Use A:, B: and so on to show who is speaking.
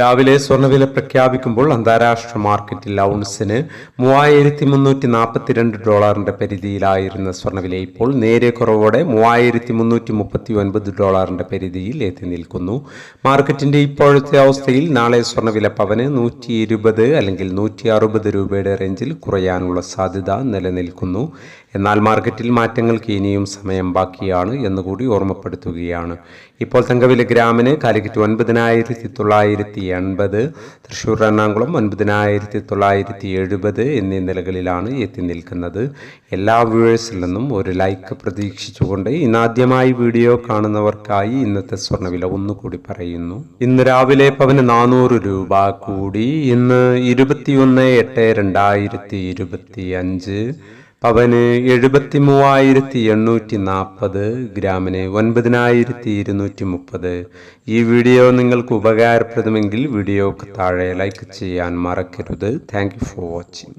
A: രാവിലെ സ്വർണവില പ്രഖ്യാപിക്കുമ്പോൾ അന്താരാഷ്ട്ര മാർക്കറ്റിൽ ഔൺസിന് മൂവായിരത്തി മുന്നൂറ്റി നാൽപ്പത്തിരണ്ട് ഡോളറിന്റെ പരിധിയിലായിരുന്ന സ്വർണവില ഇപ്പോൾ നേരെ കുറവോടെ മൂവായിരത്തി മുന്നൂറ്റി മുപ്പത്തി ഒൻപത് ഡോളറിന്റെ പരിധിയിൽ എത്തി നിൽക്കുന്നു. മാർക്കറ്റിന്റെ ഇപ്പോഴത്തെ അവസ്ഥയിൽ നാളെ സ്വർണവില പവന് നൂറ്റി ഇരുപത് അല്ലെങ്കിൽ നൂറ്റി അറുപത് രൂപയുടെ റേഞ്ചിൽ കുറയാനുള്ള സാധ്യത നിലനിൽക്കുന്നു. എന്നാൽ മാർക്കറ്റിൽ മാറ്റങ്ങൾക്ക് ഇനിയും സമയം ബാക്കിയാണ് എന്നുകൂടി ഓർമ്മപ്പെടുത്തുകയാണ്. ഇപ്പോൾ തങ്കവില ഗ്രാമിന് കാലിക്കറ്റ് ഒൻപതിനായിരത്തി തൊള്ളായിരത്തി എൺപത് തൃശ്ശൂർ എറണാകുളം ഒൻപതിനായിരത്തി തൊള്ളായിരത്തി എഴുപത് എന്നീ നിലകളിലാണ് എത്തി നിൽക്കുന്നത്. എല്ലാ വ്യൂവേഴ്സിൽ നിന്നും ഒരു ലൈക്ക് പ്രതീക്ഷിച്ചുകൊണ്ട് ഇന്നാദ്യമായി വീഡിയോ കാണുന്നവർക്കായി ഇന്നത്തെ സ്വർണവില ഒന്നുകൂടി പറയുന്നു. ഇന്ന് രാവിലെ പവന് നാനൂറ് രൂപ കൂടി ഇന്ന് ഇരുപത്തിയൊന്ന് എട്ട് രണ്ടായിരത്തി ഇരുപത്തി അഞ്ച് പവന് എഴുപത്തി മൂവായിരത്തി എണ്ണൂറ്റി നാൽപ്പത് ഗ്രാമിന് ഒൻപതിനായിരത്തി ഇരുന്നൂറ്റി മുപ്പത് ഈ വീഡിയോ നിങ്ങൾക്ക് ഉപകാരപ്രദമെങ്കിൽ വീഡിയോക്ക് താഴെ ലൈക്ക് ചെയ്യാൻ മറക്കരുത്. Thank for watching